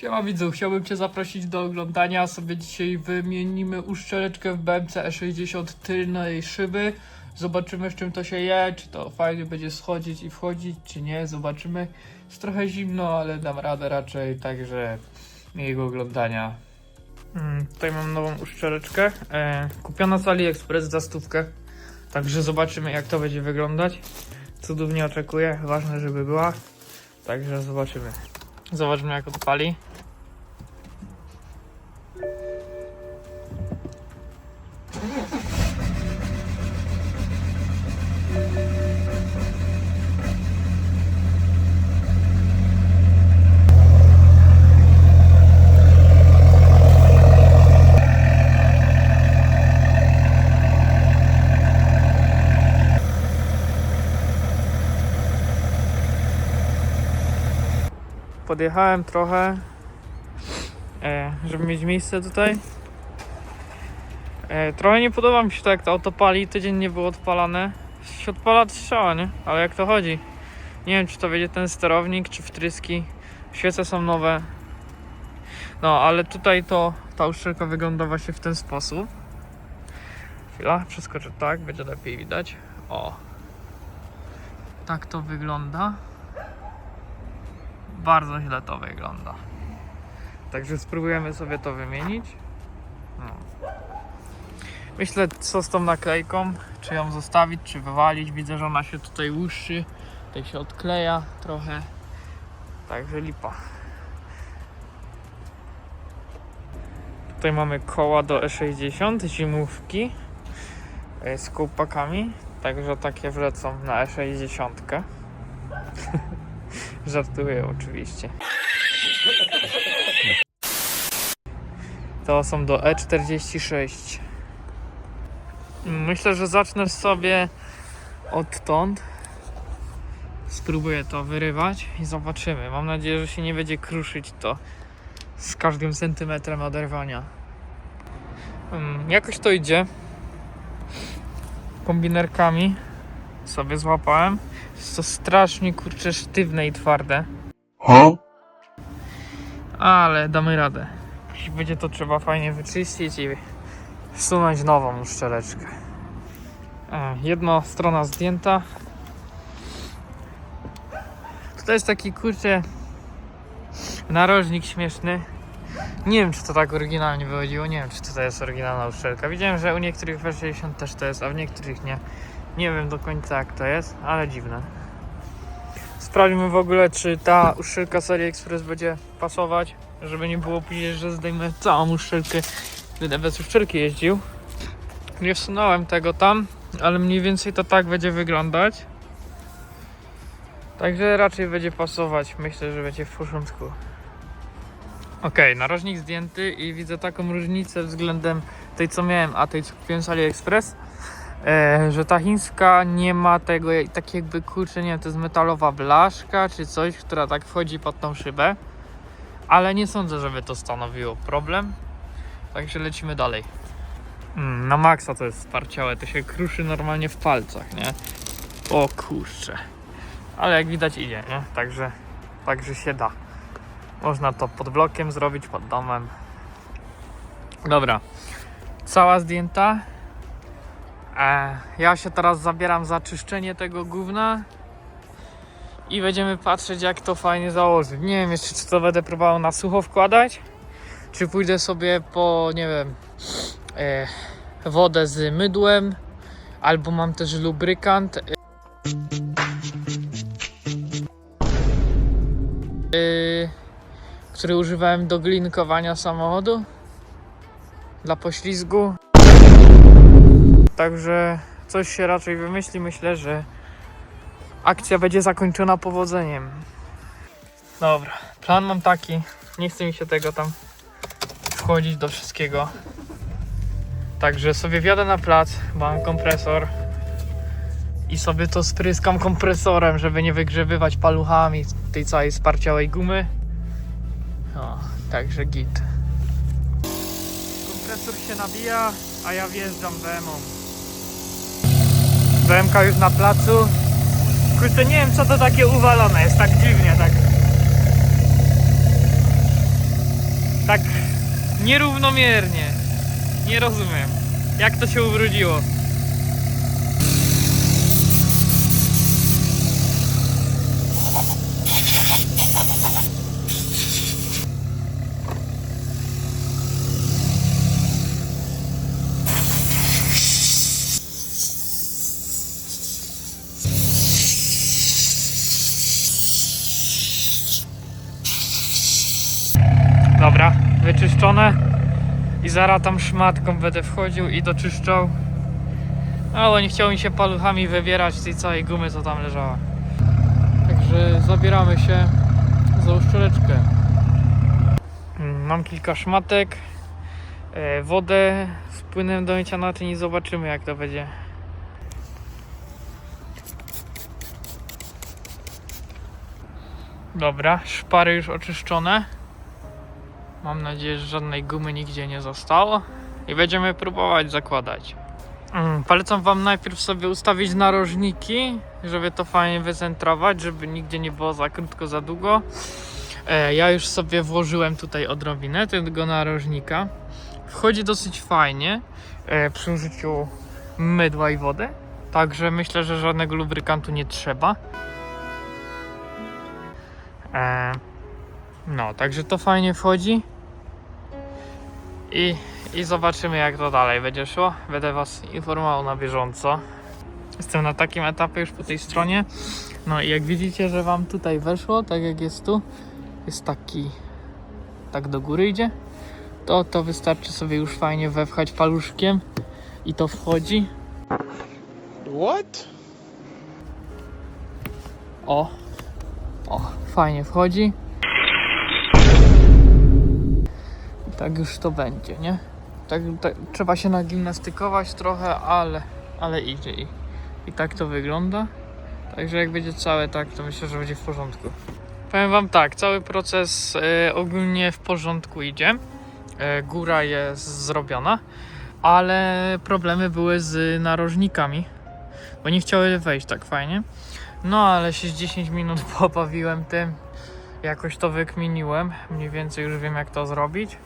Siema widzu, chciałbym Cię zaprosić do oglądania. Sobie dzisiaj wymienimy uszczeleczkę w BMC E60 tylnej szyby. Zobaczymy z czym to się je, czy to fajnie będzie schodzić i wchodzić, czy nie. Zobaczymy. Jest trochę zimno, ale dam radę raczej, także miłego oglądania. Mm, tutaj mam nową uszczeleczkę. E, kupiona z AliExpress za stówkę. Także zobaczymy jak to będzie wyglądać. Cudów nie oczekuję, ważne żeby była. Także zobaczymy. Zobaczmy jak odpali. Podjechałem trochę, e, żeby mieć miejsce tutaj. E, trochę nie podoba mi się to jak to auto pali, tydzień nie było odpalane. Się odpala strzała, nie? Ale jak to chodzi? Nie wiem czy to będzie ten sterownik, czy wtryski. Świece są nowe. No, ale tutaj to ta uszczelka wygląda właśnie w ten sposób. Chwila, przeskoczę tak, będzie lepiej widać. O. Tak to wygląda. Bardzo źle to wygląda. Także spróbujemy sobie to wymienić. No. Myślę co z tą naklejką, czy ją zostawić, czy wywalić. Widzę, że ona się tutaj łuszczy, tutaj się odkleja trochę. Także lipa. Tutaj mamy koła do E60, zimówki e, z kołpakami. Także takie wlecą na E60. Żartuję oczywiście. To są do E46. Myślę, że zacznę sobie odtąd. Spróbuję to wyrywać i zobaczymy. Mam nadzieję, że się nie będzie kruszyć to z każdym centymetrem oderwania. Mm, jakoś to idzie. Kombinerkami sobie złapałem. Jest to strasznie kurczę sztywne i twarde. Huh? Ale damy radę. Jeśli będzie to trzeba fajnie wyczyścić i wsunąć nową uszczeleczkę. E, Jedna strona zdjęta. Tutaj jest taki kurczę narożnik śmieszny. Nie wiem czy to tak oryginalnie wychodziło, nie wiem czy to jest oryginalna uszczelka. Widziałem, że u niektórych w 60 też to jest, a w niektórych nie. Nie wiem do końca jak to jest, ale dziwne. Sprawdźmy w ogóle, czy ta uszczelka z AliExpress będzie pasować, żeby nie było później, że zdejmę całą uszczelkę, będę bez uszczelki jeździł. Nie wsunąłem tego tam, ale mniej więcej to tak będzie wyglądać. Także raczej będzie pasować, myślę, że będzie w porządku. Ok, narożnik zdjęty i widzę taką różnicę względem tej co miałem, a tej co kupiłem z AliExpress. E, że ta chińska nie ma tego, tak jakby kurczę, nie wiem, to jest metalowa blaszka czy coś, która tak wchodzi pod tą szybę. Ale nie sądzę, żeby to stanowiło problem. Także lecimy dalej. Mm, na maksa to jest sparciałe, to się kruszy normalnie w palcach, nie? O kurczę. Ale jak widać idzie, nie? Także, także się da. Można to pod blokiem zrobić, pod domem. Dobra. Cała zdjęta. E, ja się teraz zabieram za czyszczenie tego gówna i będziemy patrzeć jak to fajnie założyć. Nie wiem jeszcze czy to będę próbował na sucho wkładać, czy pójdę sobie po, nie wiem, e, wodę z mydłem, albo mam też lubrykant. e, który używałem do glinkowania samochodu dla poślizgu. Także coś się raczej wymyśli. Myślę, że akcja będzie zakończona powodzeniem. Dobra, plan mam taki. Nie chce mi się tego tam wchodzić do wszystkiego. Także sobie wjadę na plac, mam kompresor i sobie to spryskam kompresorem, żeby nie wygrzebywać paluchami tej całej sparciałej gumy. Także git. Kompresor się nabija, a ja wjeżdżam BM-ą. BMK już na placu. Kurczę, nie wiem co to takie uwalone jest, tak dziwnie, tak. tak nierównomiernie. Nie rozumiem, jak to się ubrudziło. I zaraz tam szmatką będę wchodził i doczyszczał. Bo nie chciało mi się paluchami wybierać z tej całej gumy, co tam leżała. Także zabieramy się za uszczeleczkę. Mam kilka szmatek, e, wodę z płynem do mycia naczyń i zobaczymy jak to będzie. Dobra, szpary już oczyszczone. Mam nadzieję, że żadnej gumy nigdzie nie zostało. I będziemy próbować zakładać. Mm, Polecam Wam najpierw sobie ustawić narożniki, żeby to fajnie wycentrować, żeby nigdzie nie było za krótko, za długo. E, ja już sobie włożyłem tutaj odrobinę tego narożnika. Wchodzi dosyć fajnie e, przy użyciu mydła i wody. Także myślę, że żadnego lubrykantu nie trzeba. No, także to fajnie wchodzi. I, I zobaczymy jak to dalej będzie szło. Będę Was informował na bieżąco. Jestem na takim etapie już po tej stronie. No i jak widzicie, że Wam tutaj weszło, tak jak jest tu, jest taki, tak do góry idzie, to to wystarczy sobie już fajnie wepchać paluszkiem i to wchodzi. What? O, o, fajnie wchodzi. Tak już to będzie, nie? Tak, tak trzeba się nagimnastykować trochę, ale, ale idzie i, i tak to wygląda. Także jak będzie całe tak, to myślę, że będzie w porządku. Powiem wam tak, cały proces e, ogólnie w porządku idzie. E, góra jest zrobiona, ale problemy były z narożnikami, bo nie chciały wejść tak fajnie. No, ale się z 10 minut pobawiłem tym. Jakoś to wykminiłem. Mniej więcej już wiem, jak to zrobić.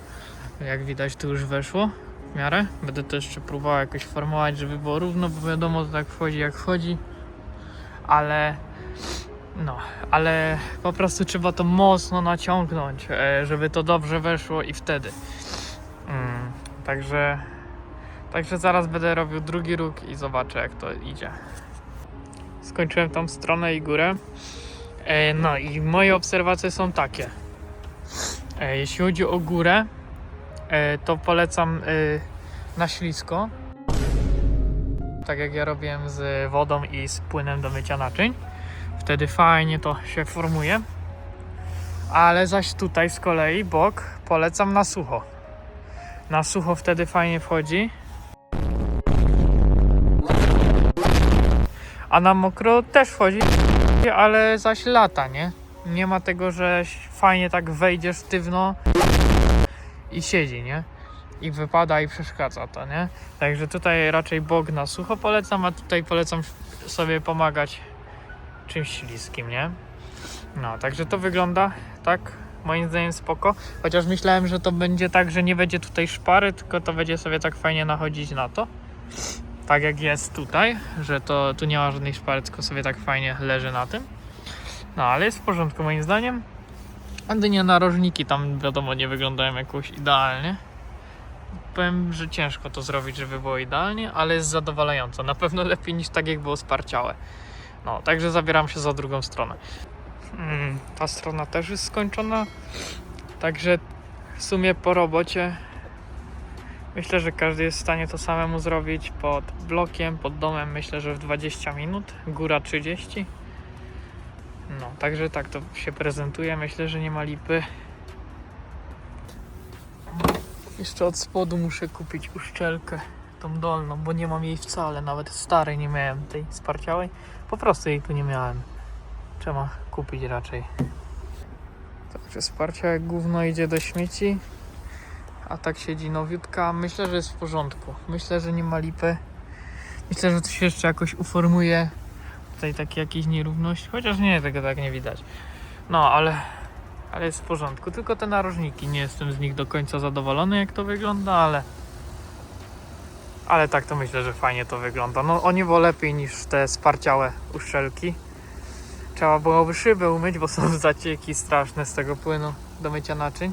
Jak widać, tu już weszło w miarę. Będę to jeszcze próbował jakoś formować, żeby było równo, bo wiadomo, to tak wchodzi, jak wchodzi. Ale. No, ale po prostu trzeba to mocno naciągnąć, e, żeby to dobrze weszło i wtedy. Mm, także. Także zaraz będę robił drugi róg i zobaczę, jak to idzie skończyłem tą stronę i górę. E, no i moje obserwacje są takie. E, jeśli chodzi o górę, e, to polecam na ślisko. Tak jak ja robiłem z wodą i z płynem do mycia naczyń. Wtedy fajnie to się formuje. Ale zaś tutaj z kolei bok polecam na sucho. Na sucho wtedy fajnie wchodzi. A na mokro też wchodzi, ale zaś lata, nie? Nie ma tego, że fajnie tak wejdziesz sztywno i siedzi, nie? I wypada i przeszkadza to, nie? Także tutaj raczej bok na sucho polecam, a tutaj polecam sobie pomagać czymś śliskim, nie? No, także to wygląda tak, moim zdaniem spoko. Chociaż myślałem, że to będzie tak, że nie będzie tutaj szpary, tylko to będzie sobie tak fajnie nachodzić na to tak jak jest tutaj, że to tu nie ma żadnej szpary, tylko sobie tak fajnie leży na tym. No ale jest w porządku moim zdaniem. A dynie narożniki tam wiadomo nie wyglądają jakoś idealnie. Powiem, że ciężko to zrobić, żeby było idealnie, ale jest zadowalająco. Na pewno lepiej niż tak jak było sparciałe. No, także zabieram się za drugą stronę. Mm, ta strona też jest skończona. Także w sumie po robocie Myślę, że każdy jest w stanie to samemu zrobić pod blokiem, pod domem. Myślę, że w 20 minut, góra 30. No, także tak to się prezentuje. Myślę, że nie ma lipy. Jeszcze od spodu muszę kupić uszczelkę, tą dolną, bo nie mam jej wcale. Nawet starej nie miałem, tej sparciałej. Po prostu jej tu nie miałem. Trzeba kupić raczej. Także sparcia jak gówno idzie do śmieci. A tak siedzi nowiutka. Myślę, że jest w porządku. Myślę, że nie ma lipy. Myślę, że się jeszcze jakoś uformuje. Tutaj takie jakieś nierówności. Chociaż nie, tego tak nie widać. No, ale Ale jest w porządku. Tylko te narożniki, nie jestem z nich do końca zadowolony jak to wygląda, ale... Ale tak to myślę, że fajnie to wygląda. No o niebo lepiej niż te sparciałe uszczelki. Trzeba byłoby szybę umyć, bo są zacieki straszne z tego płynu do mycia naczyń.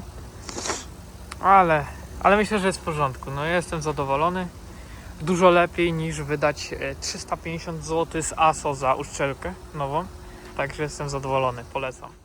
Ale, ale myślę, że jest w porządku. No jestem zadowolony. Dużo lepiej niż wydać e, 350 zł z ASO za uszczelkę nową. Także jestem zadowolony, polecam.